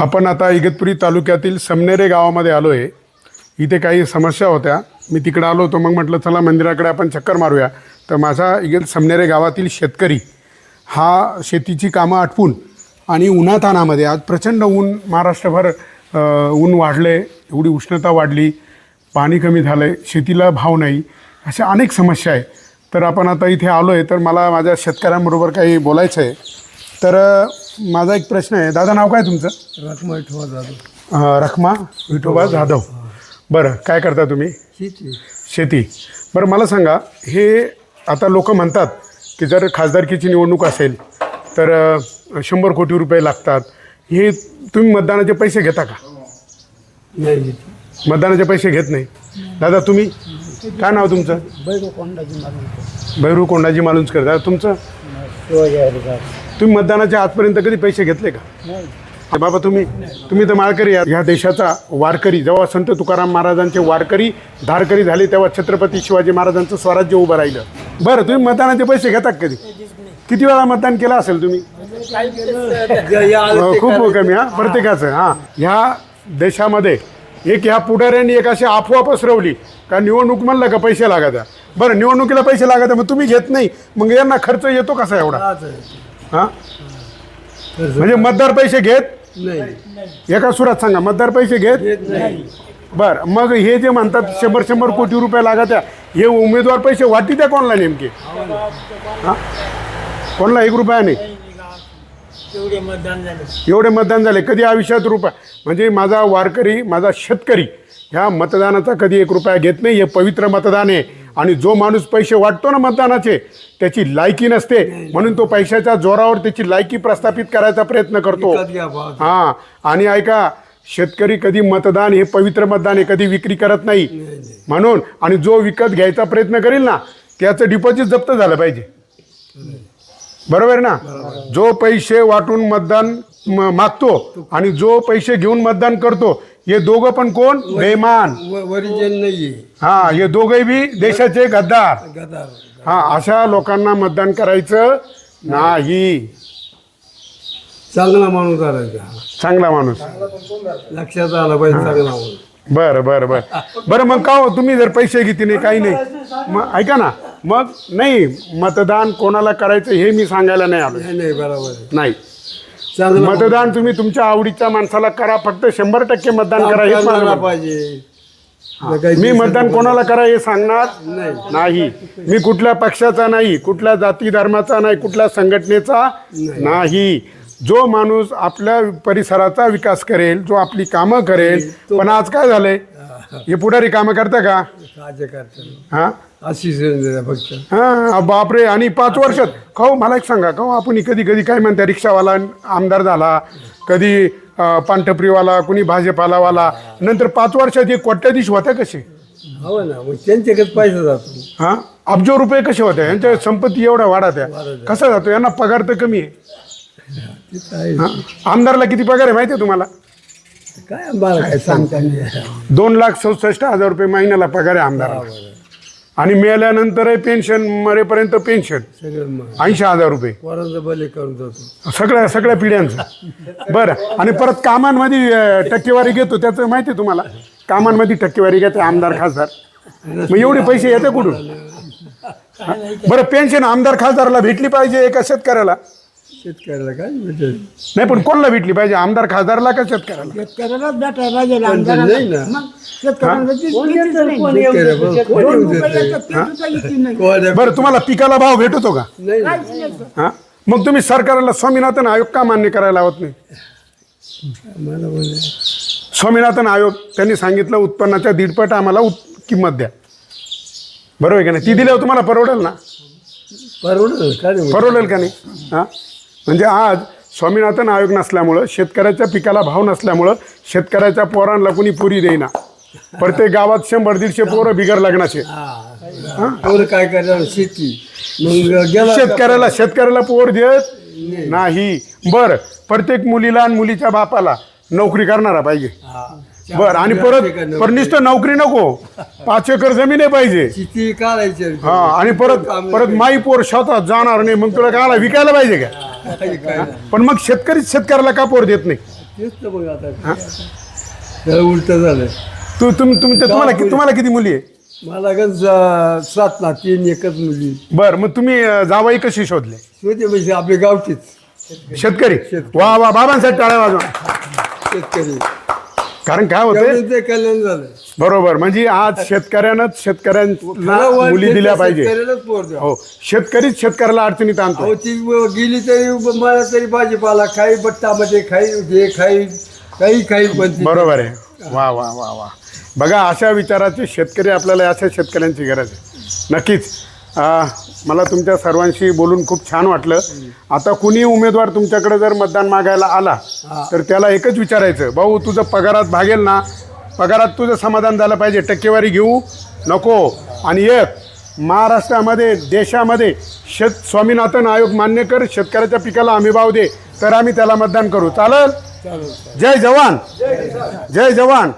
आपण आता इगतपुरी तालुक्यातील समनेरे गावामध्ये आलो आहे इथे काही समस्या होत्या. मी तिकडं आलो होतो मग म्हटलं चला मंदिराकडे आपण चक्कर मारूया. तर माझा इगत समनेरे गावातील शेतकरी हा शेतीची कामं आटपून आणि उन्हातानामध्ये आज प्रचंड ऊन महाराष्ट्रभर ऊन वाढले एवढी उष्णता वाढली पाणी कमी झालं आहे शेतीला भाव नाही अशा अनेक समस्या आहे. तर आपण आता इथे आलो आहे तर मला माझ्या शेतकऱ्यांबरोबर काही बोलायचं आहे तर माझा एक प्रश्न आहे. दादा नाव काय तुमचं? ठेवा जातो अ, रखमा विठोबा जाधव. बरं काय करता तुम्ही? शेती. शेती. बरं मला सांगा हे आता लोक म्हणतात की जर खासदारकीची निवडणूक असेल तर अ, शंभर कोटी रुपये लागतात. हे तुम्ही मतदानाचे पैसे घेता का? नाही मतदानाचे पैसे घेत नाही. दादा तुम्ही? काय नाव तुमचं? बैल कोंडाची मारून भैरू कोंडाजी मालुंजकर दादा तुमचं? शिवाजी हरिदास. तुम्ही मतदानाचे आजपर्यंत कधी पैसे घेतले का? बाबा तुम्ही तुम्ही तर माळकरी आहात. ह्या देशाचा वारकरी जेव्हा संत तुकाराम महाराजांचे वारकरी धारकरी झाले तेव्हा छत्रपती शिवाजी महाराजांचं स्वराज्य उभं राहिलं. बरं तुम्ही मतदानाचे पैसे घेतात कधी? किती वेळा मतदान केलं असेल तुम्ही? अं, खूप कमी हा प्रत्येकाचं हां. ह्या देशामध्ये एक ह्या पुढाऱ्यांनी एक अशी अफवा पसरवली का निवडणूक म्हणलं का पैसे लागत. बरं निवडणुकीला पैसे लागत आहे, मग तुम्ही घेत नाही मग यांना खर्च येतो कसा एवढा? हां? म्हणजे मतदार पैसे घेत? नाही. एका सुरात सांगा मतदार पैसे घेत? नाही. बर मग हे जे म्हणतात शंभर शंभर कोटी रुपये लागत आहे हे उमेदवार पैसे वाटी द्या कोणला नेमके? हा? कोणला एक रुपया नाही. तेवढे मतदान झाले. एवढे मतदान झाले कधी आयुष्यात रुपया? म्हणजे माझा वारकरी माझा शेतकरी ह्या मतदानाचा कधी एक रुपया घेत नाही हे पवित्र मतदान आहे. आणि जो माणूस पैसे वाटतो ना मतदानाचे त्याची लायकी नसते. म्हणून तो पैशाच्या जोरावर त्याची लायकी प्रस्थापित करायचा प्रयत्न करतो. हां आणि ऐका शेतकरी कधी मतदान हे पवित्र मतदान हे कधी विक्री करत नाही. म्हणून आणि जो विकत घ्यायचा प्रयत्न करेल ना त्याचं डिपॉझिट जप्त झालं पाहिजे. बरोबर ना? जो पैसे वाटून मतदान मागतो आणि जो पैसे घेऊन मतदान करतो हे दोघं पण कोण? बेमान. वरिजन नाहीये. हा हे दोघे बी देशाचे गद्दार. गदार हा अशा लोकांना मतदान करायचं नाही. चांगला माणूस करायचा चांगला माणूस. लक्षात आला पाहिजे चांगला माणूस. बरं बरं बरं. बरं मग का हो? तुम्ही जर पैसे घेतले नाही काही नाही. मग ऐका ना. मग नाही मतदान कोणाला करायचं हे मी सांगायला नाही आलो नाही नाही बरोबर आहे. नाही. मतदान तुम्ही तुमच्या आवडीच्या माणसाला करा फक्त शंभर टक्के मतदान करा हे. पाहिजे. मी मतदान कोणाला करा हे सांगणार? नाही. नाही. मी कुठल्या पक्षाचा नाही कुठल्या जाती धर्माचा नाही कुठल्या संघटनेचा नाही. जो माणूस आपल्या परिसराचा विकास करेल जो आपली कामं करेल पण आज काय झालंय? हे पुढारी कामं करता का? करतात हा? फक्त हा बापरे आणि पाच वर्षात. खाऊ मला एक सांगा खाऊ आपण कधी कधी काय म्हणता रिक्षावाला आमदार झाला कधी अं, पानटपरीवाला कुणी भाजपालावाला नंतर पाच वर्षात हे कोट्याधीश होत्या कसे? हो ना मग त्यांच्याकडे पैसा जातो. हा? अब्जो रुपये कसे होते? यांच्या संपत्ती एवढ्या वाढत आहे कसा जातो? यांना पगार तर कमी आहे. तिथं आहे. हा? आमदारला किती पगार आहे माहिती आहे तुम्हाला? काय सांगता नाही दोन लाख चौसष्ट हजार रुपये महिन्याला पगार आहे आमदाराला. आणि मेल्यानंतर पेन्शन मरेपर्यंत पेन्शन सगळं मग. ऐंशी हजार रुपये. पोरांचं बले करून जातो. सगळ्या सगळ्या पिढ्यांचं. बरं. आणि परत कामांमध्ये अं, टक्केवारी घेतो त्याचं माहिती आहे तुम्हाला? कामांमध्ये टक्केवारी घेते आमदार खासदार. मग एवढे पैसे येते कुठून? बरं पेन्शन आमदार खासदाराला भेटली पाहिजे एका शेतकऱ्याला. शेतकऱ्याला काय भेटेल नाही पण कोणाला भेटली पाहिजे? आमदार खासदारला का शेतकऱ्याला? शेतकऱ्यालाच भेटायला पाहिजे पण ते आमदाराला. नाही ना. मग शेतकऱ्यांना ते कोण कितीच येतं? नाही. कोण येतं? कोण दोन येऊ रुपये देत येतात, ते सुद्धा येत नाही. कोण बरं तुम्हाला पिकाला भाव भेटतो का? नाही ना. काहीच नाही. हा? मग तुम्ही सरकारला स्वामीनाथन आयोग का मान्य करायला हवत नाही? स्वामीनाथन आयोग त्यांनी सांगितलं उत्पन्नाच्या दीडपट आम्हाला उत- किंमत द्या. बरोबर आहे का नाही? ती दिल्यावर तुम्हाला परवडेल ना? परवडलं परवडेल का नाही? हां? म्हणजे आज स्वामीनाथन आयोग नसल्यामुळं शेतकऱ्याच्या पिकाला भाव नसल्यामुळं शेतकऱ्याच्या पोरांना कुणी पुरी देईना. प्रत्येक गावात शंभर दीडशे पोरं बिगर लग्नाचे. पोरं काय करणार? शेती. शेतकऱ्याला शेतकऱ्याला पोर देत नाही. बर प्रत्येक मुलीला आणि मुलीच्या बापाला नोकरी करणारा पाहिजे. बर आणि परत पर नुसतं नोकरी नको. पाच एकर जमीन आहे पाहिजे. हा आणि परत परत माई पोर शेतात जाणार नाही. मग तुला काय विकायला पाहिजे का? पण मग शेतकरीच शेतकऱ्याला का पोर देत नाही? तेच तर मग आता. त्याला उलट झालं तू तुम तुमच्या तुम्हाला कि- तुम्हाला किती मुली आहे? मला गण सा- सात ना तीन एकच मुली. बरं मग तुम्ही अं, जावाई कशी शोधले? होते म्हणजे आपल्या गावचीच. शेतकरी. वा वा बाबांसाठी टाळ्या वाजवा. शेतकरी. कारण काय त्यामुळे ते कल्याण झालं. बरोबर. म्हणजे आज शेतकऱ्यानंच शेतकऱ्यांना मुली दिल्या पाहिजे. शेतकऱ्यालाच पोर द्या. हो. शेतकरीच शेतकऱ्याला अडचणीत आणतो अहो ती गेली तरी मला तरी भाजीपाला खाई बट्टामध्ये खाई घे खाई काही खाई पण ती- बरोबर आहे. वा वा वा वा. बघा अशा विचाराचे शेतकरी आपल्याला अशा शेतकऱ्यांची गरज आहे. नक्कीच. आ, मला तुमच्या सर्वांशी बोलून खूप छान वाटलं. आता कुणी उमेदवार तुमच्याकडे जर मतदान मागायला आला तर त्याला एकच विचारायचं भाऊ तुझं पगारात भागेल ना? पगारात तुझं समाधान झालं पाहिजे टक्केवारी घेऊ नको. आणि एक महाराष्ट्रामध्ये देशामध्ये शेत स्वामीनाथन आयोग मान्य कर शेतकऱ्याच्या पिकाला हमी भाव दे तर आम्ही त्याला मतदान करू. चालेल चालेल? जय जवान! जय जवान!